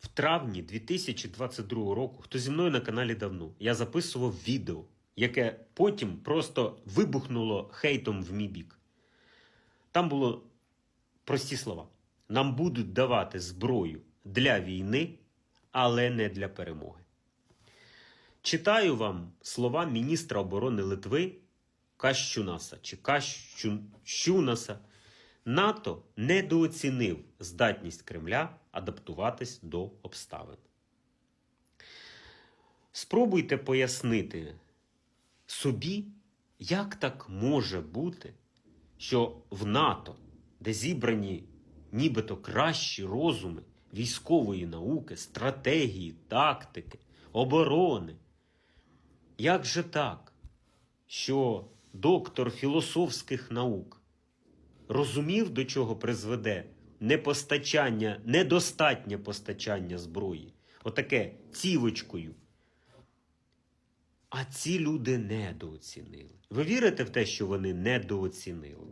В травні 2022 року, хто зі мною на каналі давно, я записував відео, яке потім просто вибухнуло хейтом в мій бік. Там було прості слова: нам будуть давати зброю для війни, але не для перемоги. Читаю вам слова міністра оборони Литви Кащунаса чи Кащунаса. НАТО недооцінив здатність Кремля адаптуватись до обставин. Спробуйте пояснити собі, як так може бути, що в НАТО, де зібрані нібито кращі розуми військової науки, стратегії, тактики, оборони, як же так, що доктор філософських наук розумів, до чого призведе непостачання, недостатнє постачання зброї, отаке цівочкою. А ці люди недооцінили. Ви вірите в те, що вони недооцінили?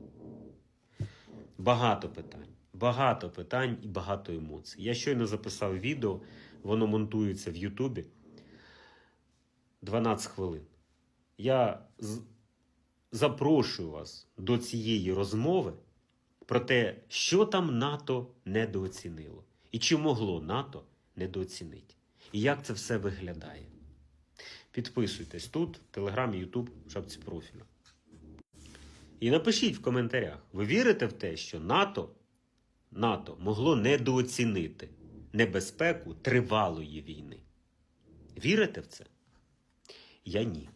Багато питань. Багато питань і багато емоцій. Я щойно записав відео, воно монтується в Ютубі. 12 хвилин. Я запрошую вас до цієї розмови про те, що там НАТО недооцінило, і чи могло НАТО недооцінити, і як це все виглядає. Підписуйтесь тут, в Телеграмі, Ютуб, в шапці профілю. І напишіть в коментарях, ви вірите в те, що НАТО, НАТО могло недооцінити небезпеку тривалої війни? Вірите в це? Я ні.